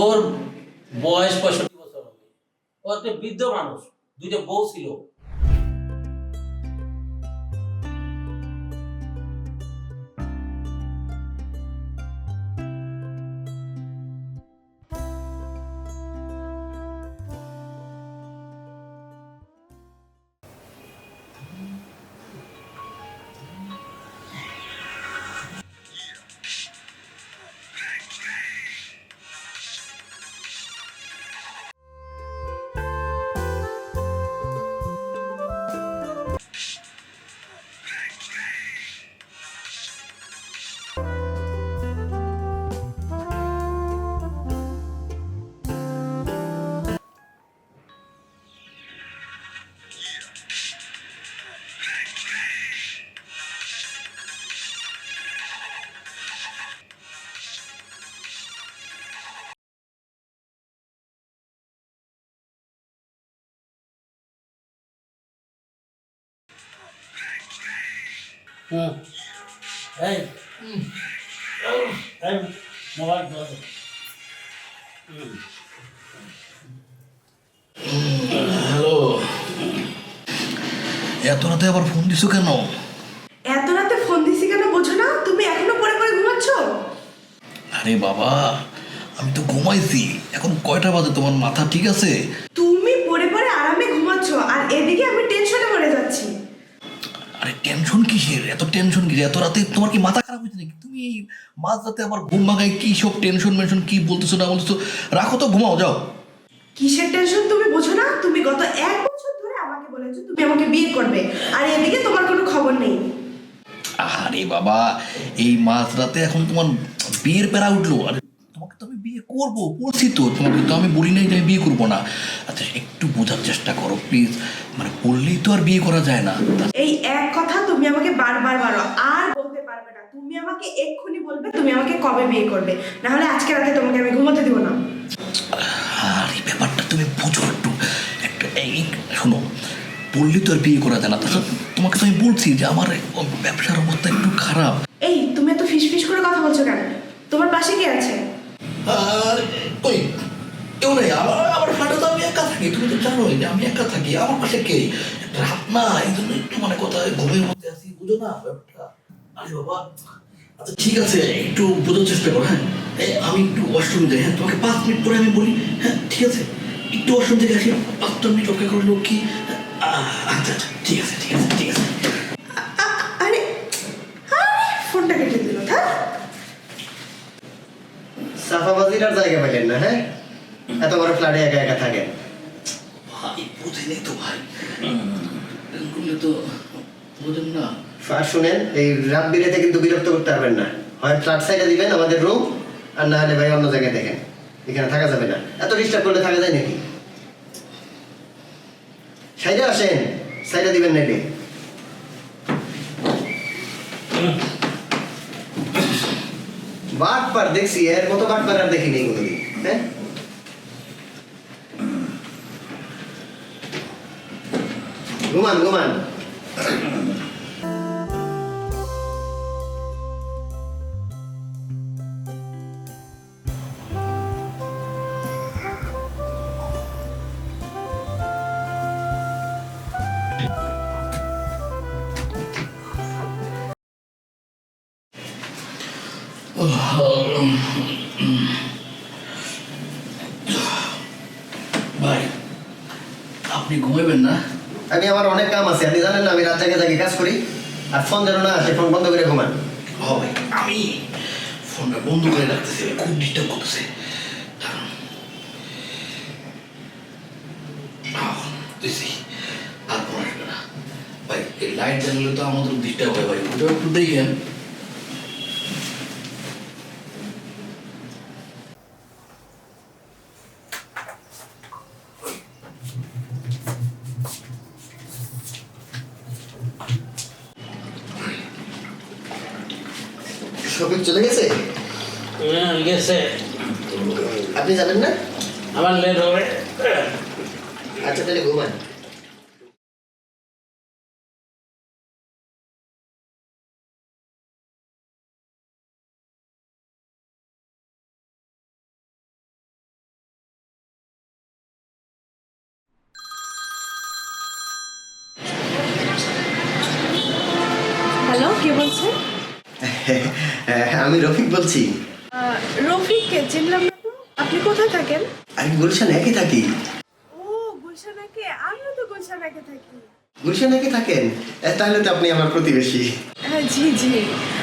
ওর বয়স পঁয়ষট্টি বছর হবে। ও একটা বৃদ্ধ মানুষ দুইটা বউ ছিল। হুম এই এই মোবাইল ধরো। হ্যালো। এত রাতে আবার ফোন দিছো কেন? এত রাতে ফোন দিছি কেন বোঝো না? তুমি এখনও পরে পরে ঘুমাচ্ছ? আরে বাবা আমি তো ঘুমাইছি। এখন কয়টা বাজে? তোমার মাথা ঠিক আছে তুমি পরে পরে আরামে ঘুমাচ্ছ আর এদিকে আমি টেনশনে মরে যাচ্ছি আরে টেনশন কিসের এত রাতে তোমার কি মাথা খারাপ হয়েছে নাকি? তুমি মাঝ রাতে আবার ঘুম ভাঙায় কি সব টেনশন মেনশন কি বলতেছো না বলতেছো? রাখো তো ঘুমাও যাও। কিসের টেনশন তুমি বোঝো না? তুমি গত এক বছর ধরে আমাকে বলেছ তুমি আমাকে বিয়ে করবে। আর এদিকে তোমার কোনো খবর নেই। আরে বাবা এই মাঝ রাতে এখন তোমার বিয়ের প্যারা উঠল। আরে তোমাকে তো আমি বিয়ে করব বলছি তো তোমাকে তো আমি বলি নাই যে আমি বিয়ে করব না। আচ্ছা একটু বোঝার চেষ্টা করো প্লিজ মানে বললেই তো আর বিয়ে করা যায় না। এই এক কথা তুমি আমাকে বারবার বারো আর বলতে পারবে না। তুমি আমাকে এক্ষুনি বলবে তুমি আমাকে কবে বিয়ে করবে? না হলে আজকে রাতে তোমাকে আমি ঘুমোতে দিব না। আর এই ব্যাপারটা তুমি বুঝো একটু একটু এই শোনো বললি তো আর বিয়ে করা যায় না। তাছাড়া তোমাকে তো আমি বলছি যে আমার ব্যবসার অবস্থা একটু খারাপ। এই তুমি এত ফিস ফিস করে কথা বলছো কেন? তোমার পাশে কে আছে? আর ওই কেউ নেই। আমার আমার ফ্ল্যাটে তো আমি একা থাকি। তুমি তো জানোই যে আমি একা থাকি। আমার পাশে কে? রাত না, এই জন্য একটু মানে কথা ঘুমের মধ্যে আছি, বুঝো না ব্যাপারটা আরে বাবা। আচ্ছা ঠিক আছে, একটু বোঝার চেষ্টা করো হ্যাঁ? আমি একটু ওয়াশরুমে যাই হ্যাঁ? তোমাকে পাঁচ মিনিট পরে আমি বলি হ্যাঁ? ঠিক আছে। একটু ওয়াশরুম থেকে আসি পাঁচটা মিনিট অপেক্ষা করল কি? আচ্ছা আচ্ছা ঠিক আছে ঠিক আছে ঠিক আছে। আরে, ফোনটা কেটে দিল, থাক। সাফাবাজির আর জায়গা পেলেন না হ্যাঁ? এত বড় ফ্ল্যাটে একা একা থাকেন। ভাই বুঝিনি তো ভাই। তো বোঝেন না। আর শুনেন এই রাত বিরেতে কিন্তু বিরক্ত করতে পারবেন না। হয় ফ্ল্যাট সাইডে দিবেন আমাদের রুম আর না হলে ভাই অন্য জায়গায় দেখেন। এখানে থাকা যাবে না। এত ডিস্টার্ব করলে থাকা যায় নাকি? সাইডে আসেন সাইডে দিবেন নাকি? বাট পার দেখছি এর মতো বাট পার আর দেখিনি কোনোদিন হ্যাঁ ঘুমান ঘুমান ভাই আপনি না। আমি আমার অনেক কাম আছে আপনি জানেন না আমি রাত জায়গায় জায়গায় কাজ করি আর ফোন যেন না আসে ফোন বন্ধ করে ঘুমান। হবে আমি ফোনটা বন্ধ করে রাখতেছি খুব ডিস্টার্ব করতেছে। আর ফোন আসবে না। ভাই এই লাইট জ্বালালে তো আমাদের ডিস্টার্ব হয় ভাই ওটা একটু দেখেন। শফিক চলে গেছে? হ্যাঁ, গেছে। আপনি জানেন না? আমার লেট হবে। আচ্ছা তাহলে ঘুমান। হ্যালো কে বলছেন? আমি রফিক বলছি। আহ, রফিককে চিনলাম না তো? আপনি কোথায় থাকেন? আমি গুলশান একই থাকি। ও গুলশানাকে আমিও তো গুলশানাকে থাকি। গুলশান একই থাকেন? এ, তাহলে তো আপনি আমার প্রতিবেশী। হ্যাঁ জি জি।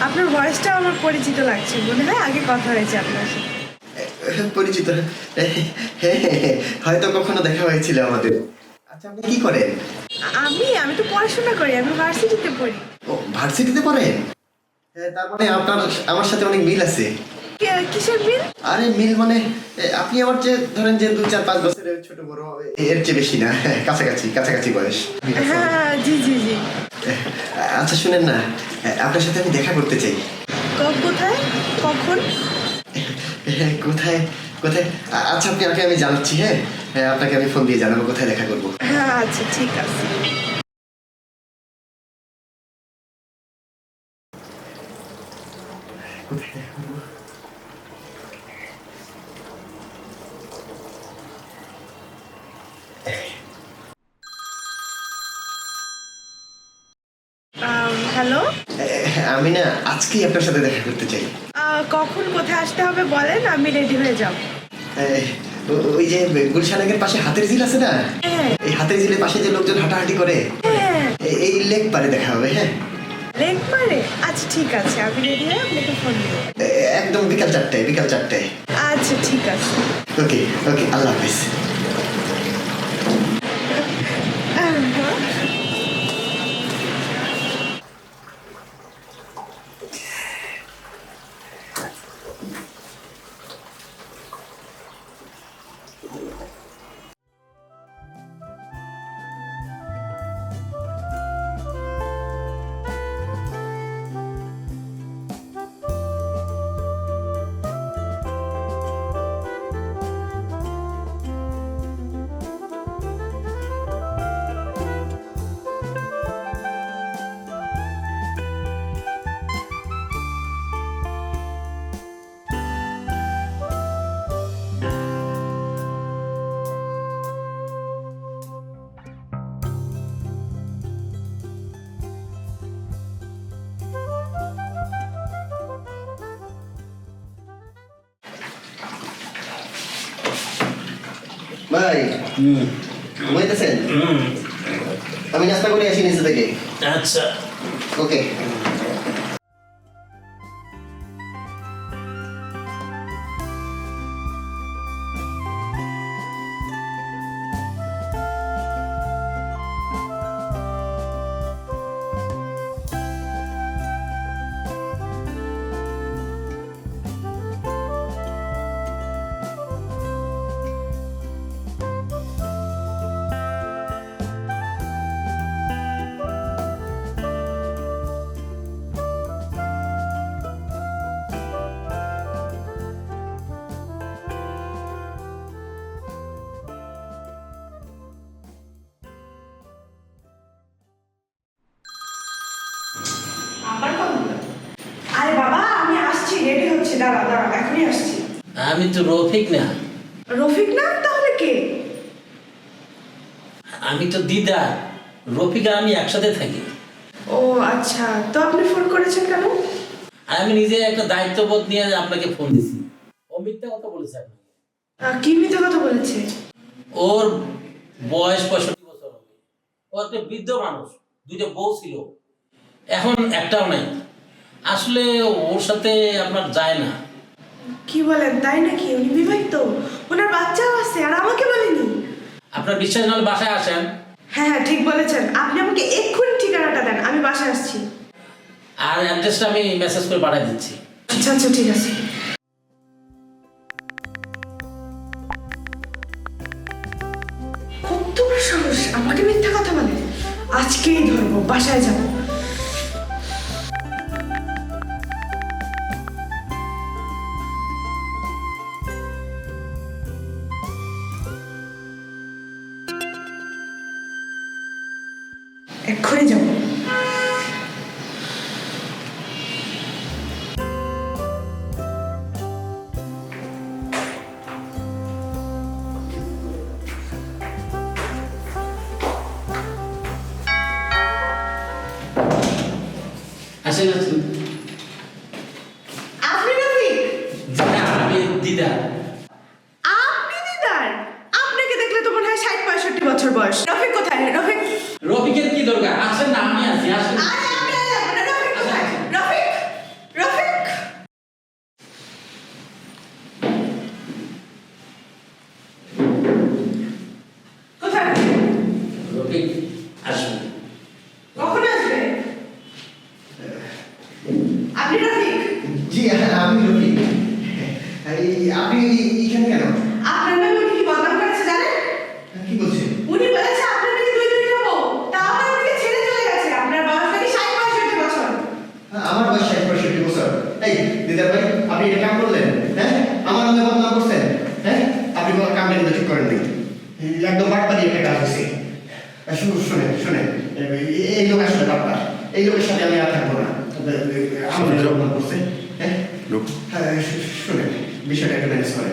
আপনার ভয়েসটা আমার পরিচিত লাগছে। মনে হয় আগে কথা হয়েছে আপনার সাথে। এ, পরিচিত? হ্যাঁ, হ্যাঁ, হ্যাঁ, হয়তো কখনো দেখা হয়েছিল আমাদের। আচ্ছা আপনি কি করেন? আমি আমি তো পড়াশোনা করি। আমি ভার্সিটিতে পড়ি। ও ভার্সিটিতে পড়েন? হ্যাঁ, তার মানে আপনার আমার সাথে অনেক মিল আছে। কিসের বিল আরে মিল মানে আপনি আমার যে ধরেন যে দু চার পাঁচ বছরের ছোট বড় এর চেয়ে বেশি না হ্যাঁ, কাছাকাছি কাছাকাছি বয়স। হ্যাঁ জি জি জি। আচ্ছা শুনেন না আপনার সাথে আমি দেখা করতে চাই। কোথায়? কখন? কোথায় কোথায়? আচ্ছা আপনি আগে আমি জানাচ্ছি হ্যাঁ হ্যাঁ আপনাকে আমি ফোন দিয়ে জানাব কোথায় দেখা করব। হ্যাঁ আচ্ছা ঠিক আছে। কোথায় হ্যালো হ্যাঁ, আমি না আজকেই আপনার সাথে দেখা করতে চাই। কখন কোথায় আসতে হবে বলেন আমি রেডি হয়ে যাব। এ, ওই যে গুলশানাগের পাশে হাতের ঝিল আছে না? হ্যাঁ। এই হাতের ঝিলের পাশে যে লোকজন হাঁটাহাঁটি করে? হ্যাঁ। এই লেক পারে দেখা হবে হ্যাঁ? মারে আচ্ছা ঠিক আছে আমি রেডি হয়ে আপনাকে ফোন দেবো। একদম বিকাল চারটায় বিকাল চারটায়। আচ্ছা ঠিক আছে। ওকে ওকে আল্লাহ হাফিজ। ভাই হুম ঘুমাইতেছেন হুম আমি নাস্তা করে আসি নিচে থেকে আচ্ছা ওকে আমি তো রফিক না। রফিক না? তাহলে কে? আমি তো দিদা রফিক আমি একসাথে থাকি। ও আচ্ছা। তো আপনি ফোন করেছেন কেন? আমি নিজে একটা দায়িত্ববোধ নিয়ে আপনাকে ফোন দিছি। ও মিথ্যা কথা বলেছে আপনাকে। কি মিথ্যে কথা বলেছে? ওর বয়স পঁয়ষট্টি বছর হবে। ও একটা বৃদ্ধ মানুষ দুইটা বউ ছিল। এখন একটাও নাই। আসলে ওর সাথে আপনার যায় না। কি বলেন তাই নাকি? উনি বিবাহিত? ওনার বাচ্চাও আছে আর আমাকে বলেনি? আপনার বিশ্বাস নাহলে বাসায় আসেন। হ্যাঁ হ্যাঁ ঠিক বলেছেন। আপনি আমাকে এক্ষুনি ঠিকানাটা দেন আমি বাসায় আসছি। আর অ্যাড্রেসটা আমি মেসেজ করে পাঠিয়ে দিচ্ছি। আচ্ছা আচ্ছা ঠিক আছে। কত বড় সাহস আমাকে মিথ্যা কথা বলে। আজকেই ধরবো বাসায় যাব। আসেন আসেন আসেন আপনি রফিক জি না আমি দিদা আপনি দিদার আপনাকে দেখলে তো মনে হয় ষাট পঁয়ষট্টি বছর বয়স রফিক কোথায় রফিক রফিকের কি দরকার আসেন না আমি আছি আসেন আরে আপনি আর যাবেন না, রফিক কোথায় রফিক রফিক কোথায় রফিক আসুন কখন আসবে আপনি রফিক জি হ্যাঁ, আমি রফিক এই, আপনি এখানে কেন আপনার নামে উনি কি বদনাম করেছে জানেন কি বলছেন উনি বলেছে আপনার নাকি দুই দুইটা বউ তা আবার আপনাকে ছেড়ে চলে গেছে আপনার বয়স নাকি ষাট পঁয়ষট্টি বছর আমার বয়স ষাট পঁয়ষট্টি বছর এই দিদার ভাই আপনি এটা কাম করলেন হ্যাঁ? আমার নামে বদনাম করছেন হ্যাঁ? আপনি কোনো কামটা কিন্তু ঠিক করেননি এই একদম বাটপারি একটা কাজ হয়েছে। শুনে শোনেন এই- লোক আসলে বাটপার এই লোকের সাথে আমি আর থাকব না। নামে করছে হ্যাঁ হ্যাঁ, শু- শুনেন বিষয়টা একটু ম্যানেজ করেন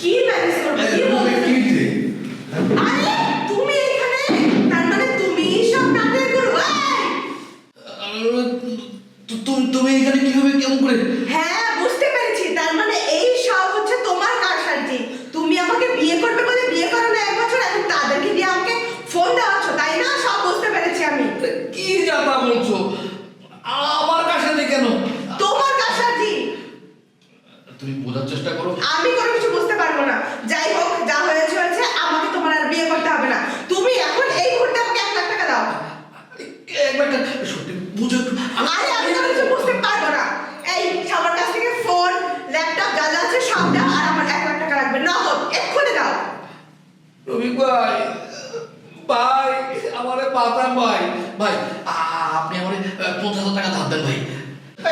কি ম্যানেজ করবে কি বলবে আরে তুমি এখানে তার মানে তুমি সব নাটক করো তুমি তুমি এখানে কীভাবে কেমন করে হ্যাঁ বুঝতে পেরেছি তার মানে এই সব হচ্ছে তোমার কারসাজি তুমি আমাকে বিয়ে করবে বলে বিয়ে করো না এক বছর এখন তাদেরকে দিয়ে আমাকে ফোন দেওয়াচ্ছ তাই না সব বুঝতে পেরেছি আমি কি যাতা বলছো আমার কাছে কেন তোমার কারসাজি তুমি বোঝার চেষ্টা করো। আমি কোনো কিছু বুঝতে পারব না। যাই হোক যা হয়েছে হয়েছে আমাকে তোমার আর বিয়ে করতে হবে না। তুমি এখন এই মুহূর্তে আমাকে এক লাখ টাকা দাও। একবার সত্যি বুঝো আরে আমি কোনো কিছু বুঝতে পারব না। এই সবার কাছ থেকে ফোন ল্যাপটপ যা যা আছে সব দাও আর আমার এক লাখ টাকা লাগবে। নগদ এক্ষুনি দাও। রবি ভাই ভাই আমারে পাতা ভাই। ভাই আপনি আমারে পঞ্চাশ হাজার টাকা ধার দেন ভাই।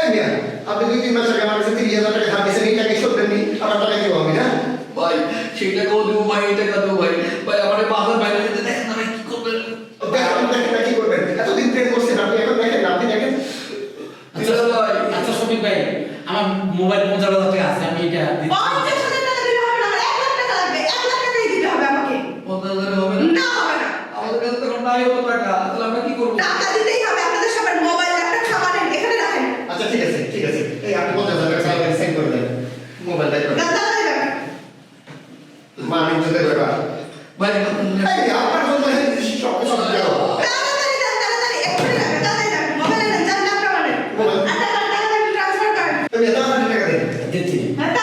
মিয়া আপনি দুই তিন মাস আগে আমার কাছে তিরিশ হাজার টাকা ধার দিয়েছেন এই টাকা শোধ দেননি আমার টাকা দিব আমি না? ভাই সেই টাকাও দেবো ভাই এই টাকা দেবো ভাই। ভাই আমারে বাজার বাইরে যেতে দেখেন না ভাই কি করবেন দেখেন দেখেন না কি করবেন? এতদিন প্রেম করছেন আপনি এখন দেখেন না, আপনি দেখেন। আচ্ছা আচ্ছা ভাই। আমার মোবাইল পঞ্চাশ হাজার টাকা আছে আমি এটা পঞ্চাশ হাজার টাকা দিলে হবে না এক লাখ টাকা লাগবে এক লাখ টাকাই দিতে হবে আমাকে। পঞ্চাশ হাজারে হবে না। না হবে না। আমাদের কাছে তখন নাই হতো টাকা। দেন